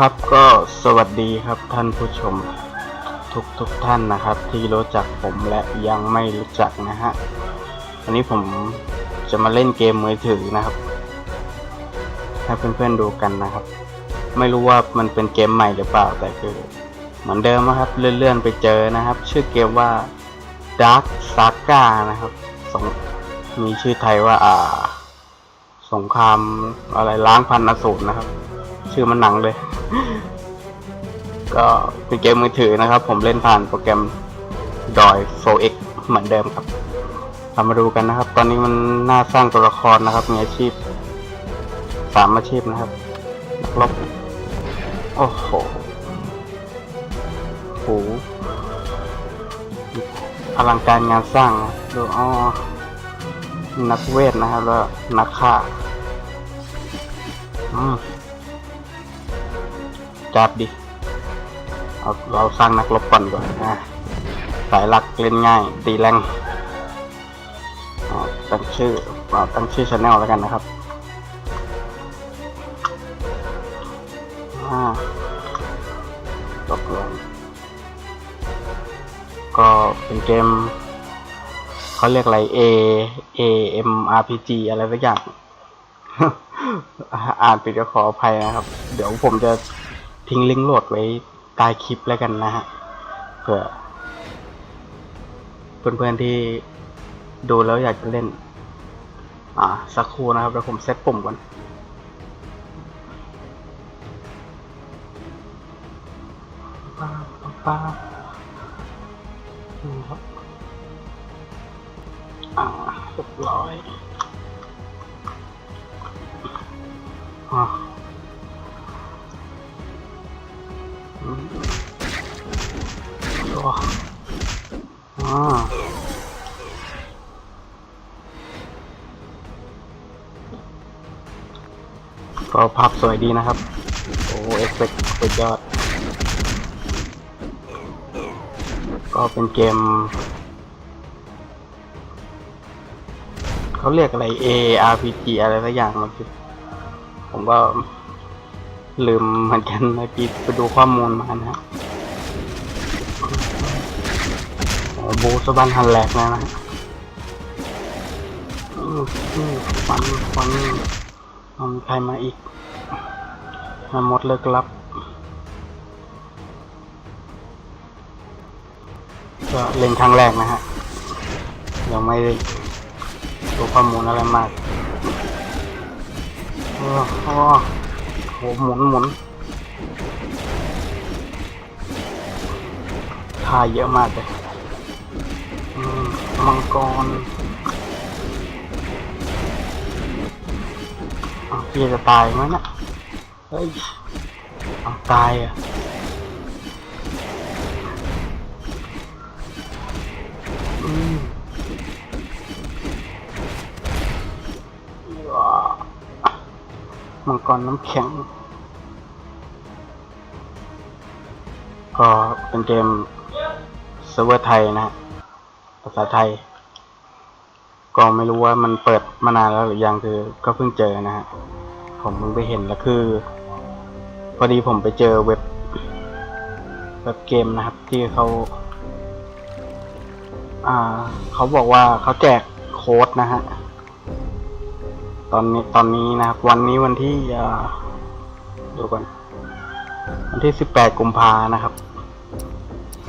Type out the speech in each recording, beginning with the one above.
ครับก็สวัสดีครับท่านผู้ชมทุกทุกท่านนะครับ ที่รู้จักผมและยังไม่รู้จักนะฮะวันนี้ผมจะมาเล่นเกมมือถือนะครับให้เพื่อนๆดูกันนะครับ ไม่รู้ว่ามันเป็นเกมใหม่หรือเปล่าแต่คือ เหมือนเดิมนะครับเลื่อนๆไปเจอนะครับ ชื่อเกมว่า Dark Saga นะครับสงมีชื่อไทยว่าอ่า สงครามอะไรล้างพันอสูรนะครับ ชื่อมันหนังเลย ก็เป็นเกมมือถือนะครับ ผมเล่นผ่านโปรแกรมดอยโฟเอ็กเหมือนเดิมครับเรามาดูกันนะครับ ตอนนี้มันน่าสร้างตัวละครนะครับ มีอาชีพสามอาชีพนะครับนักรบโอ้โหโหอลังการงานสร้างดูอ๋อนักเวทนะครับ แล้วนักฆ่าอืม จับดิ เอาเราสร้างนักรบก่อนก่อนนะสายหลักเล่นง่าย ตีแรงตั้งชื่อตั้งชื่อช anel แล้วกันนะครับตกลงก็เป็นเกมเขาเรียกอะไร A A M R P G อะไรสักอย่าง อ่านผิดก็ขออภัยนะครับ เดี๋ยวผมจะ ทิ้งลิงก์โหลดไว้ใต้คลิปแล้วกันนะฮะเผื่อเพื่อนๆที่ดูแล้วอยากจะเล่น อ่าสักครู่นะครับเดี๋ยวผมเซตปุ่มก่อนป้าป้าป้าครับอ่าเรียบร้อยอ่า ก็ภาพสวยดีนะครับ โอ้เอฟเฟกต์สุดยอด ก็เป็นเกม เขาเรียกอะไร A R P G อะไรสักอย่างมันคือผมก็ ลืมเหมือนกันเมื่อกี้ไปดูข้อมูลมานะฮะโอ้บูสบันฮันแลกนะนะอืมอืมฟันฟันมีใครมาอีกมาหมดเลิกลับก็เล่นครั้งแรกนะฮะยังไม่ด้ดูข้อมูลอะไรมากโอ้โห โหหมุนหมุนทายเยอะมากเลยมังกรอ้าวพี่จะตายไหมนะเฮ้ยเอาตายอะ มังกรน้ำแข็ง ก็เป็นเกมเซิร์ฟเวอร์ไทยนะภาษาไทย ก็ไม่รู้ว่ามันเปิดมานานแล้วหรือยังคือก็เพิ่งเจอนะฮะ ผมเพิ่งไปเห็นแล้วคือ พอดีผมไปเจอเว็บเว็บเกมนะครับ ที่เขาอ่าเขาบอกว่าเขาแจกโค้ดนะฮะ ตอนนี้ตอนนี้นะครับ วันนี้วันที่ดูก่อนวันที่สิบแปดกุมภานะครับ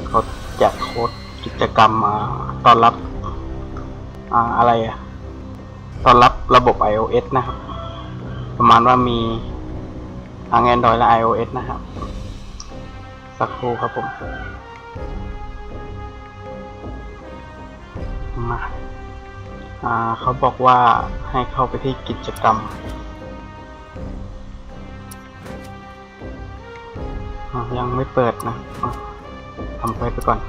เขาแจกโค้ดกิจกรรมต้อนรับออะไรอะต้อนรับระบบ iOS นะครับ ประมาณว่ามีทั้ง Android และ iOS นะครับ สักครู่ครับผมมา อ่าเขาบอกว่าให้เข้าไปที่กิจกรรมยังไม่เปิดนะทำไปไปก่อน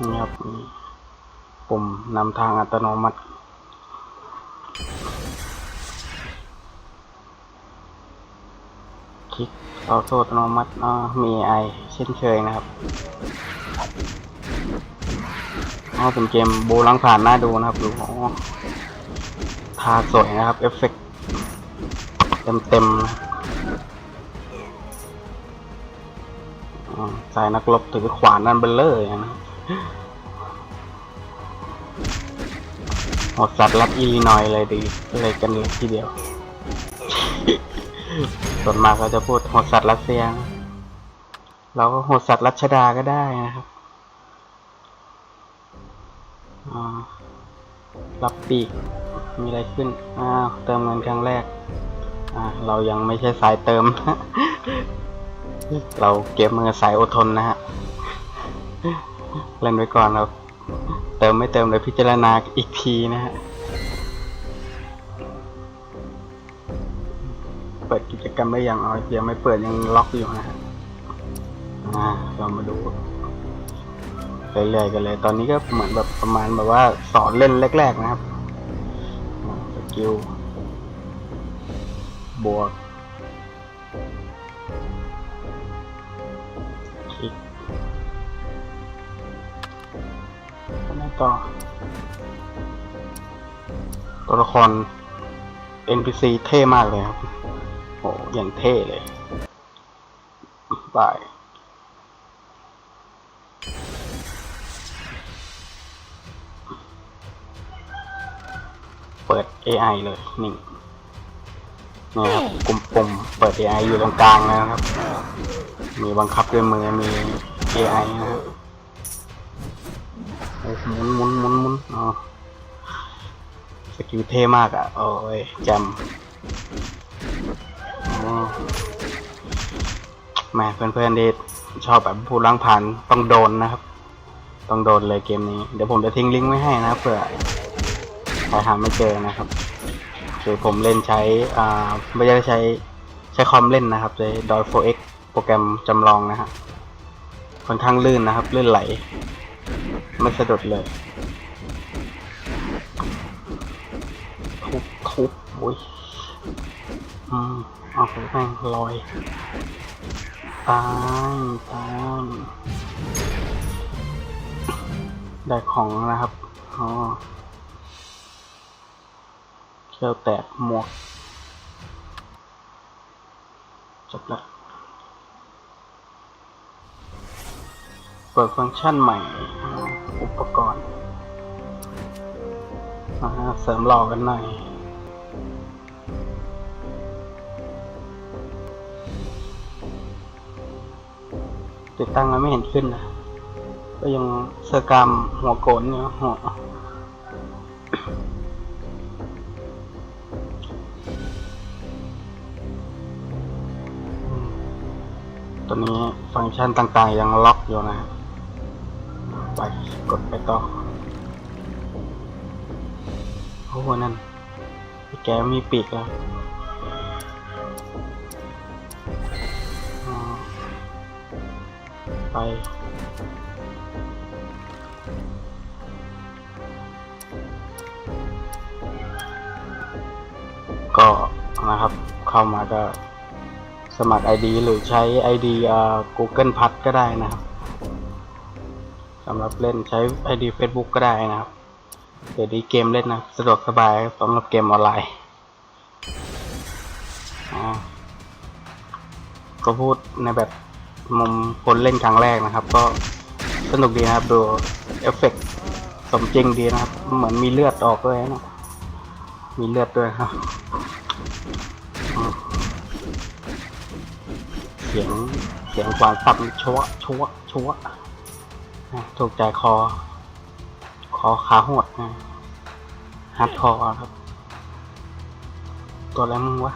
นี่ครับปุ่มนำทางอัตโนมัติคลิกต่อโซ่อัตโนมัติอ่ามีไอเช่นเคยนะครับ อ๋อเป็นเกมโบลังผ่านหน้าดูนะครับดูอ๋อทาสวยนะครับ เอฟเฟกต์เต็มเต็มๆนะอืมสายนักรบถือขวานนั่นเบลเลอร์นะหมดสัตว์รัฐอิลลินอยเลยดีเลยกันเลยทีเดียว ส่วนมากก็จะพูดหดสัตว์รัสเซีย เราก็หดสัตว์รัชดาก็ได้นะครับอ่า รับปีก มีอะไรขึ้น อ้าว เติมเงินครั้งแรก อ่า เรายังไม่ใช่สายเติม เราเก็บมือสายอดทนนะฮะ เล่นไว้ก่อนครับ เติมไม่เติมเลยพิจารณาอีกทีนะฮะ เปิดกิจกรรมได้ยังเอายังไม่เปิดยังล็อกอยู่นะฮะ อ่า เรามาดู เรื่อยๆกันเลย ตอนนี้ก็เหมือนแบบประมาณแบบว่าสอนเล่นแรก ๆ นะครับสกิลบวกคลิกต่อ ตัวละคร NPC เท่มากเลยครับโหอย่างเท่เลยบาย AI เลยนี่นี่ครับปุ่มปุ่มเปิด AI อยู่ตรงกลางนะครับ มีบังคับด้วยมือมี AI นะครับหมุนหมุนหมุนหมุนอ๋อสกิลเท่มากอะ โอ้ยแจมอ๋อแม่เพื่อนๆดีชอบแบบผู้ล้างผ่านต้องโดนนะครับ ต้องโดนเลยเกมนี้ เดี๋ยวผมจะทิ้งลิงก์ไว้ให้นะเผื่อ ใครหาไม่เจอนะครับคือผมเล่นใช้อ่าไม่ได้ใช้ใช้คอมเล่นนะครับใช้ DOI 4X โปรแกรมจำลองนะฮะค่อนข้างลื่นนะครับ ลื่นไหล ไม่สะดุดเลยทุบทุบโอ้ยอืมเอาไปแม่งลอยตายตายได้ของนะครับอ๋อ เชือกแตกหมวกจบละเปิดฟังก์ชันใหม่ อุปกรณ์อ่าเสริมหล่อกันหน่อยติดตั้งแล้วไม่เห็นขึ้นนะ ก็ยังเซอร์กรมหัวโกนอยู่ยหัว อนนี้ฟังก์ชันต่างๆยังล็อกอยู่นะไปกดไปต่อโอ้โหนั่นไอ้แกมีปีกแล้วอ๋อไปก็นะครับเข้ามาก็ สมัคร ID หรือใช้ ID อ่า Google พัดก็ได้นะครับสำหรับเล่นใช้ ID Facebook ก็ได้นะครับเดี๋ยวนี้เกมเล่นนะสะดวกสบายสำหรับเกมออนไลน์ก็พูดในแบบมุมคนเล่นครั้งแรกนะครับ ก็สนุกดีนะครับ ดูเอฟเฟกต์สมจริงดีนะครับ เหมือนมีเลือดออกด้วยนะ มีเลือดด้วยครับ สียงเสียงกวางตับชัวชัวชัวะถูกใจคอ คอขาหดนะฮาร์ดคอครับ ตัวอะไรมึงวะ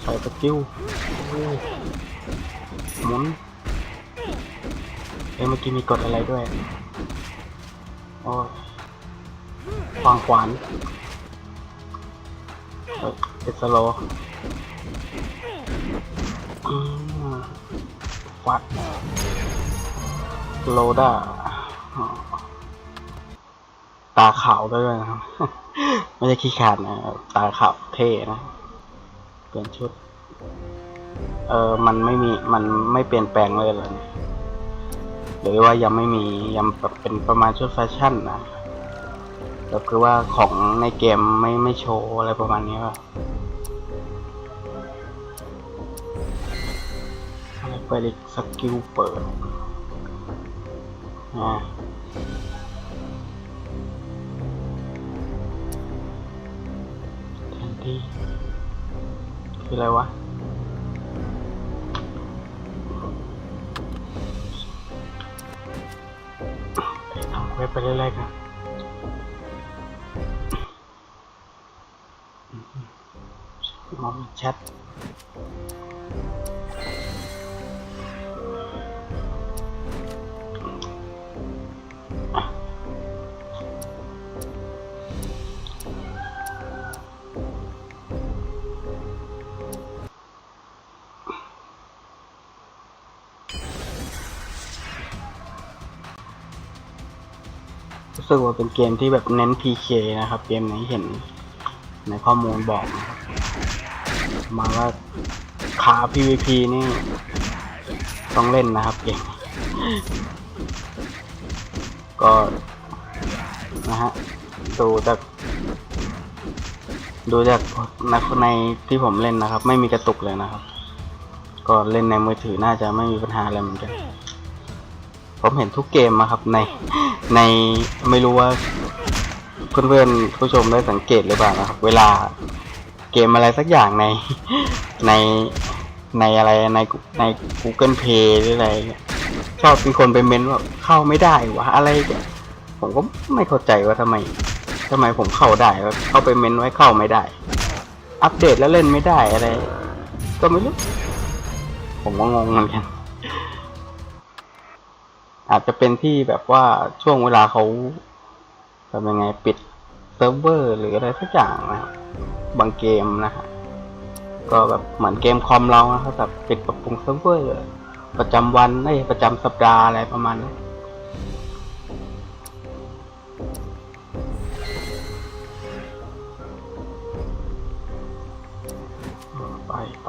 ใส่สกิลโอ้หมุนเอ้เมื่อกี้มีกดอะไรด้วยโอ้ยวางขวานเออเอสโล ฟัดโลด้าตาขาวด้วยนะครับไม่ใช่ขี้ขาดนะตาขาวเท่นะเปลี่ยนชุด เออมันไม่มีมันไม่เปลี่ยนแปลงเลยเหรอเนี่ยหรือว่ายังไม่มียังแบบเป็นประมาณชุดแฟชั่นนะแต่คือว่าของในเกมไม่ไม่โชว์อะไรประมาณนี้ป่ะ ไปอีกสกิลเปิดอ่าแทนที่คืออะไรวะไปทำเว็บไปเรื่อยๆกันมองแชท สึกว่าเป็นเกมที่แบบเน้น PK นะครับ เกมไหนเห็นในข้อมูลบอก มาว่าขา PVP นี่ ต้องเล่นนะครับเกมก็นะฮะดูจากดูจากนักในที่ผมเล่นนะครับ ไม่มีกระตุกเลยนะครับ ก็เล่นในมือถือน่าจะไม่มีปัญหาอะไรเหมือนกัน ผมเห็นทุกเกมนะครับในในไม่รู้ว่าเพื่อนๆผู้ชมได้สังเกตหรือเปล่านะครับ เวลาเกมอะไรสักอย่างในในในอะไรในใน Google Play หรืออะไรชอบมีคนไปเม้นว่าเข้าไม่ได้วะอะไรเนี่ยผมก็ไม่เข้าใจว่าทำไมทำไมผมเข้าได้แล้วเข้าไปเม้นไว้เข้าไม่ได้ อัปเดตแล้วเล่นไม่ได้อะไร ก็ไม่รู้ผมก็งงเหมือนกัน อาจจะเป็นที่แบบว่าช่วงเวลาเขาทำยังไงปิดเซิร์ฟเวอร์หรืออะไรสักอย่างนะครับบางเกมนะฮะก็แบบเหมือนเกมคอมเรานะครับแบบปิดปรับปรุงเซิร์ฟเวอร์ประจำวันไอ้ประจำสัปดาห์อะไรประมาณนั้นไปไป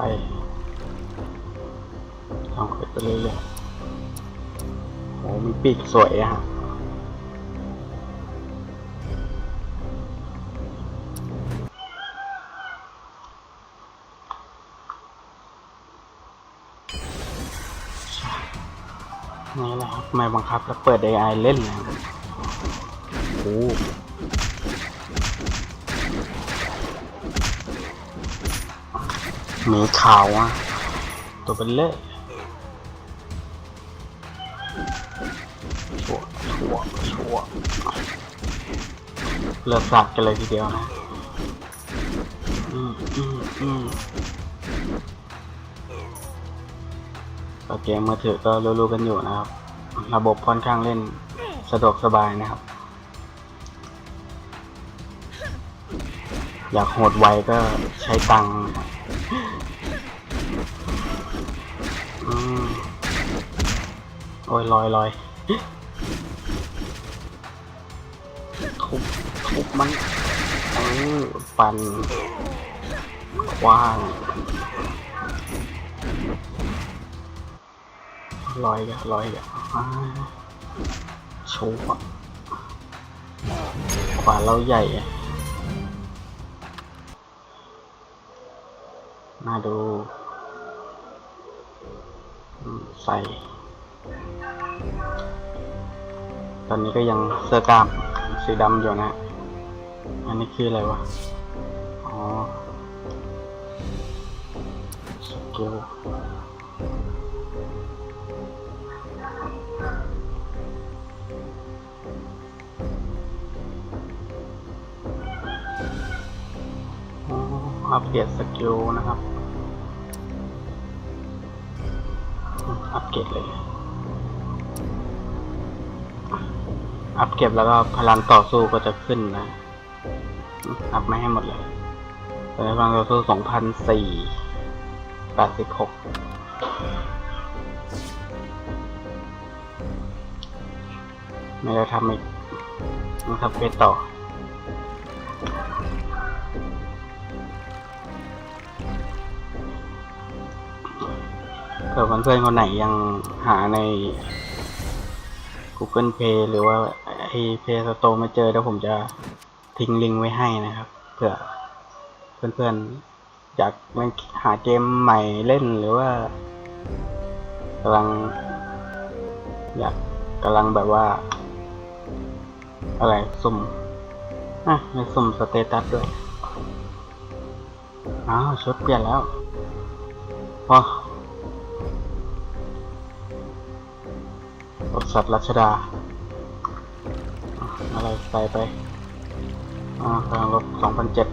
ลองคุยไปเรื่อยๆ มีปีกสวยอะนี่แหละครับไม่บังคับแล้วเปิด AI เล่นนะครับโอ้มีขาวอะ ตัวเป็นเล่ เลือกสัตว์กันเลยทีเดียวนะอืมอืมอืมก็เกมมือถือก็รู้ๆกันอยู่นะครับ ระบบค่อนข้างเล่นสะดวกสบายนะครับ อยากโหดไวก็ใช้ตังค์อืมโอ้ยลอยลอย มันเออฟันกว้างลอยกันลอยกันอ่าโชว์อะขวาเราใหญ่อะน่าดูใส่ ตอนนี้ก็ยังเสื้อกล้ามสีดำอยู่นะ อันนี้คืออะไรวะ อ๋อสกิลอ๋ออัปเกรดสกิลนะครับ อัปเกรดเลย อัปเกรดแล้วก็พลังต่อสู้ก็จะขึ้นนะ อัพไม่ให้หมดเลยตอนนี้พลังต่อสู้สองพันสี่แปดสิบหกไม่ได้ทำอีกต้องทำเควสต่อเผื่อเพื่อนคนไหนยังหาใน Google Play หรือว่าไอ้ Play Store ไม่เจอเดี๋ยวผมจะ ทิ้งลิงก์ไว้ให้นะครับเผื่อเพื่อนๆอยากเล่นหาเกมใหม่เล่นหรือว่ากำลัง อยากกำลังแบบว่า อะไรสุ่มอะมีสุ่มสเตตัสด้วยอ้าวชุดเปลี่ยนแล้วว้าบริษัทรัชดาอะอะไรใส่ไป อ่ากำลังลบสองพันเจ็ด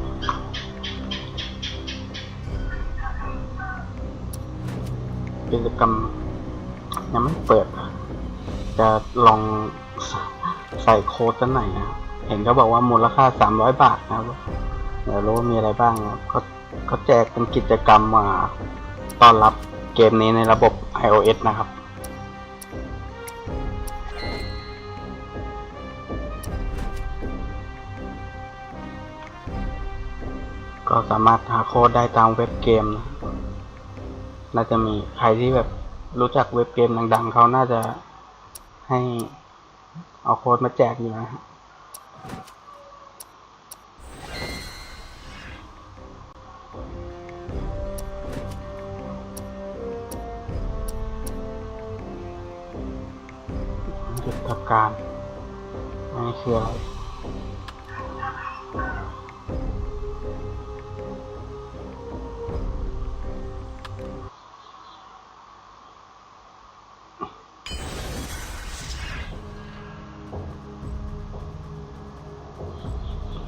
กิจกรรมยังไม่เปิด จะลองใส่โค้ดสักหน่อยนะเห็นเขาบอกว่ามูลค่าสามร้อยบาทนะครับเดี๋ยวรู้ว่ามีอะไรบ้างนะก็ก็แจกเป็นกิจกรรมมาต้อนรับเกมนี้ในระบบ iOS นะครับ ก็สามารถหาโค้ดได้ตามเว็บเกมนะน่าจะมีใครที่แบบรู้จักเว็บเกมดังๆเขาน่าจะให้เอาโค้ดมาแจกอยู่นะฮะหยุดทำการอันนี้คืออะไร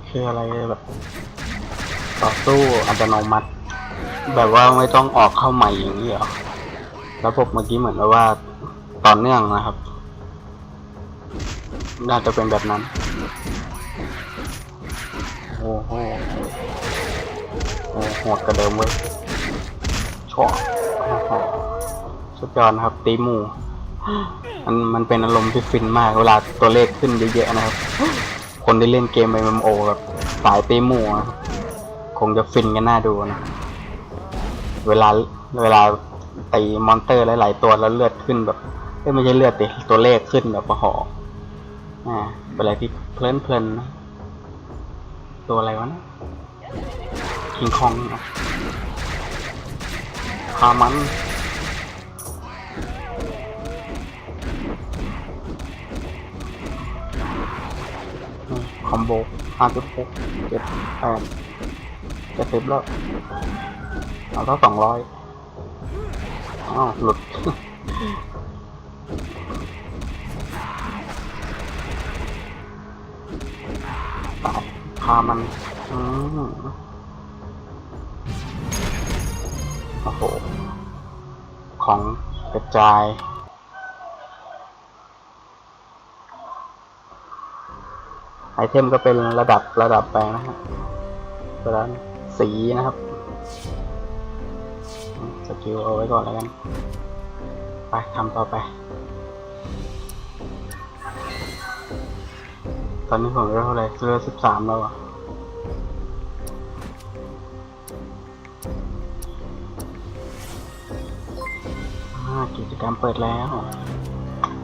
คืออะไรแบบต่อสู้อัตโนมัติ แบบว่าไม่ต้องออกเข้าใหม่อย่างนี้หรอระบบเมื่อกี้เหมือนว่าต่อเนื่องนะครับ น่าจะเป็นแบบนั้น โอ้โหโอ้โหดกระเดิมเว้ยชอบโอ้โหสุดยอดนะครับ ตีหมูมันมันเป็นอารมณ์ที่ฟินมาก เวลาตัวเลขขึ้นเยอะๆนะครับ คนที่เล่นเกม MMO แบบสายตีหมูอคงจะฟินกันน่าดูนะ เวลาเวลาตีมอนเตอร์หลายๆตัวแล้วเลือดขึ้นแบบไม่ใช่เลือดติตัวเลขขึ้นแบบโอ้โหอ่าเป็นอะไรที่เพลินเพลินๆนะตัวอะไรวะนะคิงคองคามัน คอมโบห้าสิบหกเจ็ดแปดจ็ดสิบแล้วเอาเท่าสองร้อยอ้าวหลุดตายพามัน อืมโอ้โห ของกระจาย ไอเทมก็เป็นระดับระดับไปนะฮะเพระฉะนั้นสีนะครับ สกิลเอาไว้ก่อนแล้วกัน ไปทำต่อไป ตอนนี้ผมเลือเท่าไหร่เลือสิบสามแล้วอะกิจกรรมเปิดแล้ว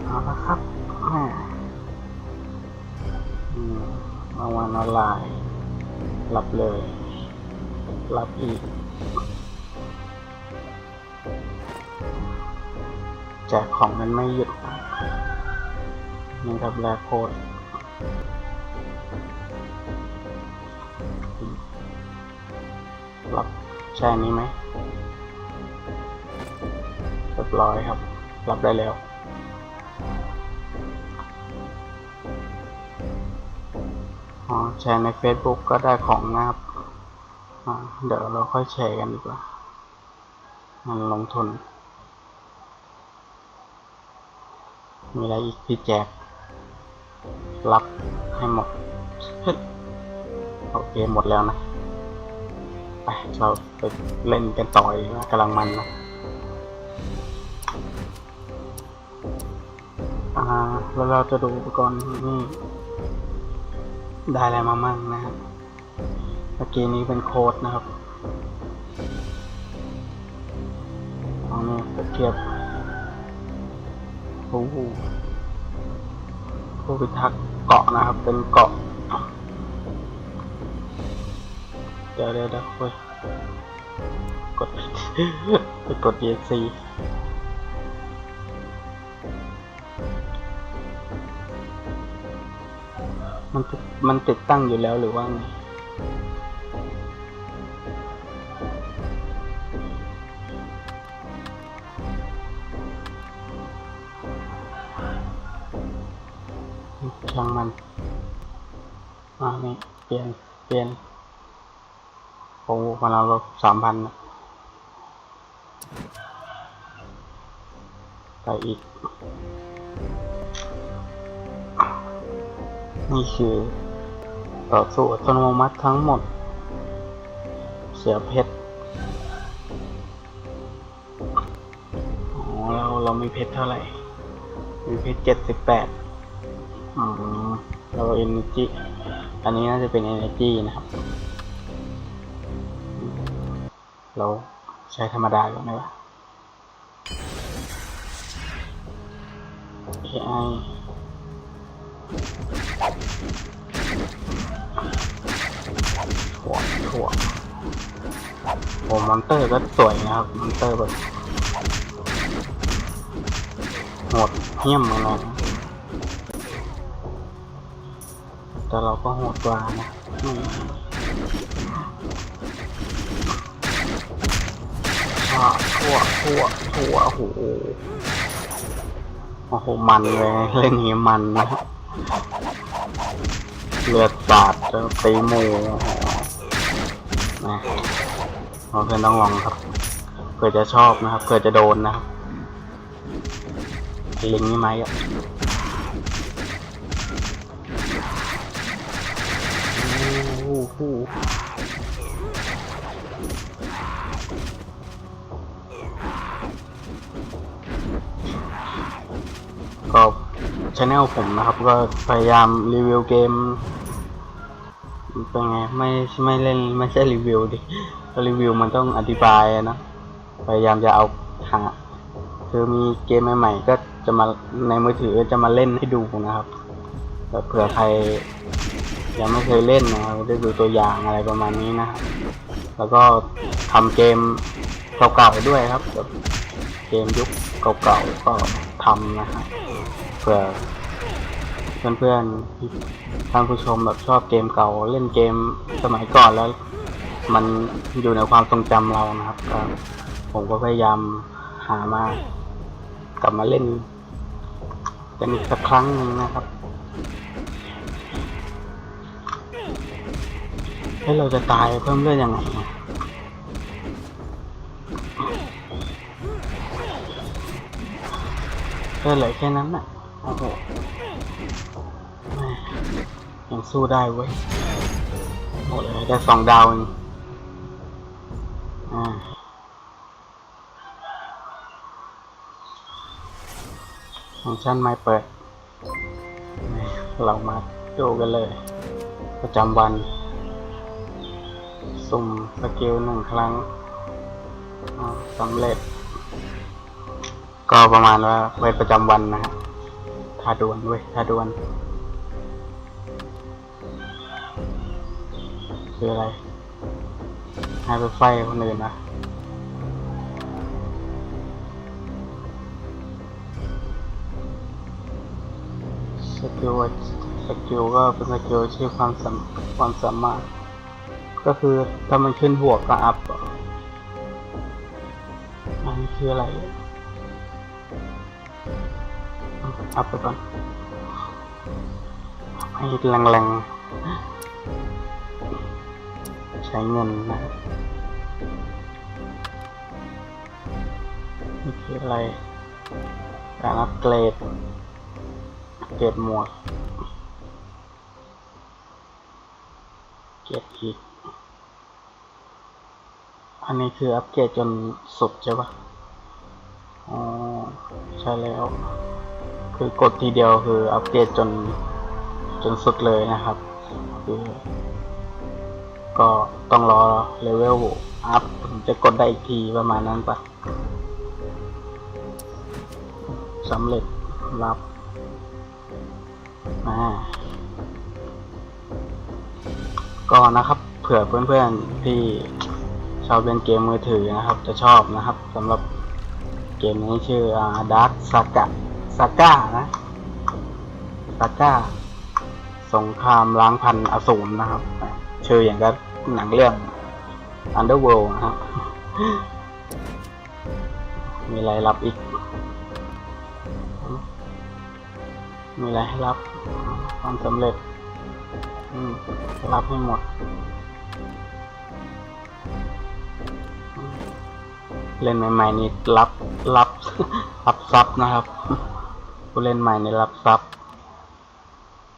เอาละครับแมาวัลออนไลน์รับเลยรับอีก แจกของกันไม่หยุดนี่ครับแลกโค้ดรับใช่นี้ไหมเรียบร้อยครับ รับได้แล้ว แชร์ใน Facebook ก็ได้ของนะครับ เดี๋ยวเราค่อยแชร์กันดีกว่ามันลงทุน มีอะไรอีกพี่แจก รับให้หมด โอเค หมดแล้วนะไปเราไปเล่นกันต่อยนะกำลังมันนะอ่าแล้วเราจะดูอุปกรณ์นี่ ได้อะไรมามั่งนะครับเมื่อกี้นี้เป็นโค้ดนะครับเอาเนี่ยเกียบโอ้โหผู้พิทักษ์เกาะนะครับ เป็นเกาะ เดี๋ยวเดี๋ยวเดี๋ยวกด กด EXC มันติดมันติดตั้งอยู่แล้วหรือว่าไงช่างมันอ่านี่เปลี่ยน เปลี่ยนโอ้มาเราลบสามพันไปอีก นี่คือต่อสู้อัตโนมัติทั้งหมด เสียเพชรอ๋อเราเรามีเพชรเท่าไหร่ มีเพชรเจ็ดสิบแปดอ๋อเราเอเนจีอันนี้น่าจะเป็น energy นะครับ เราใช้ธรรมดาก่อนไหมวะ AI เตอร์ก็สวยนะครับมอนเตอร์แบบโหดเหี้ยมเหมือนะแต่เราก็โหดกว่านะทั่วทั่วทั่วโอ้โหโอ้โห มันเลยเล่นองนี้มันนะครับเลือดสาดแล้วตีมูนะ เพื่อนต้องลองครับเผื่อจะชอบนะครับเผื่อจะโดนนะครับลิงนี่ไหมอะโอ้โหก็ชแนลผมนะครับ ก็พยายามรีวิวเกมเป็นไงไม่ไม่เล่นไม่ใช่รีวิวดิ รีวิวมันต้องอธิบายนะพยายามจะเอาหาคือมีเกมใหม่ๆก็จะมาในมือถือจะมาเล่นให้ดูนะครับแต่เผื่อใครยังไม่เคยเล่นนะครับได้ดูตัวอย่างอะไรประมาณนี้นะครับแล้วก็ทำเกมเก่าๆด้วยครับแบบเกมยุคเก่าๆก็ทำนะครับเผื่อเพื่อนๆท่านผู้ชมแบบชอบเกมเก่าเล่นเกมสมัยก่อนแล้ว มันอยู่ในความทรงจำเรานะครับก็ผมก็พยายามหามากลับมาเล่นกันอีกสักครั้งหนึ่งนะครับให้เราจะตายเพิ่มเลือดยังไงเนี่ยเลือดเหลือแค่นั้นน่ะโอ้โหยังสู้ได้เว้ยหมดเลยได้สองดาวเอง ฟังก์ชันไม่เปิด เรามาดูกันเลย ประจำวัน สุ่มสกิลหนึ่งครั้งสำเร็จ ก็ประมาณว่าไว้ประจำวันนะฮะทาดวนเว้ยทาดวน คืออะไร ให้ไปไฟคนอื่นนะสกิลสกิลก็เป็นสกิลที่ความสามความสามารถ ก็คือถ้ามันขึ้นบวกก็อัพอะอันนี้คืออะไรอัพไปก่อนให้แรงๆใช้เงินนะ ครับนี่คือะไรการอัปเกรดเกรดหมวดเกรดอีกอันนี้คืออัปเกรดจนสุดใช่ปะอ๋อใช่แล้ว คือกดทีเดียวคืออัปเกรดจนจนสุดเลยนะครับ คือ ก็ต้องรอเลเวลอัพถึงจะกดได้อีกทีประมาณนั้นปะ สำเร็จรับอ่าก็นะครับ เผื่อเพื่อนๆที่ชอบเล่นเกมมือถือนะครับ จะชอบนะครับสำหรับเกมนี้ชื่ออา Dark Saga Saga นะ Saga สงครามล้างพันอสูรนะครับชื่ออย่างก็หนังเรื่อง Underworld นะครับมีอะไรรับอีก มีอะไรให้รับความสำเร็จ อืมรับให้หมดเล่นใหม่ๆนี่รับรับรับซับนะครับผู้เล่นใหม่นี่รับซับ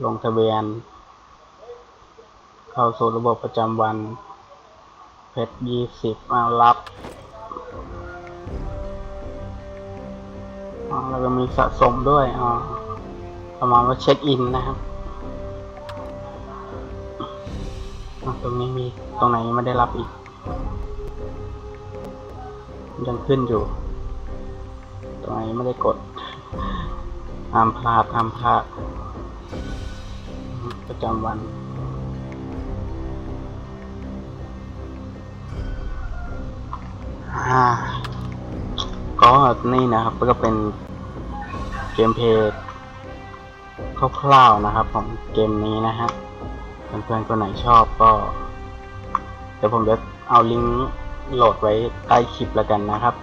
ลงทะเบียน เข้าสู่ระบบประจำวันเพชรยี่สิบมารับแล้วก็มีสะสมด้วยอ๋อ ประมาณว่าเช็คอินนะครับตรงนี้มีตรงไหนไม่ได้รับอีก ยังขึ้นอยู่ ตรงไหนไม่ได้กดห้ามพลาดห้ามพลาดประจำวันก็นี่นะครับก็เป็นเกมเพลย์ คร่าวๆนะครับของเกมนี้นะฮะเพื่อนๆคนไหนชอบก็ เดี๋ยวผมจะเอาลิงก์โหลดไว้ใต้คลิปแล้วกันนะครับ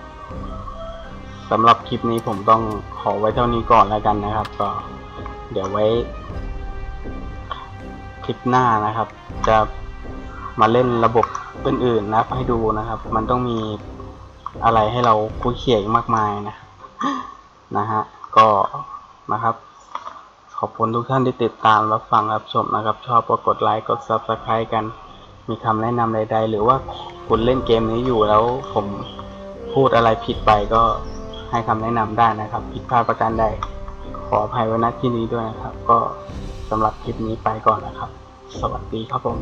สำหรับคลิปนี้ผมต้องขอไว้เท่านี้ก่อนแล้วกันนะครับ ก็เดี๋ยวไว้ คลิปหน้านะครับ จะมาเล่นระบบอื่นๆนะครับ ให้ดูนะครับ มันต้องมีอะไรให้เราคุยเขี่ยมากมายนะนะฮะก็นะครับ อบคุณทุกท่านที่ติดตามรับฟังรับชมนะครับ ชอบก็กดไลค์กด Subscribe กัน มีคำแนะนำใด ๆ หรือว่าคุณเล่นเกมนี้อยู่แล้วผมพูดอะไรผิดไปก็ให้คำแนะนำได้นะครับ ผิดพลาดประการใดขออภัยไว้ณที่นี้ด้วยนะครับ ก็สำหรับคลิปนี้ไปก่อนนะครับ สวัสดีครับผม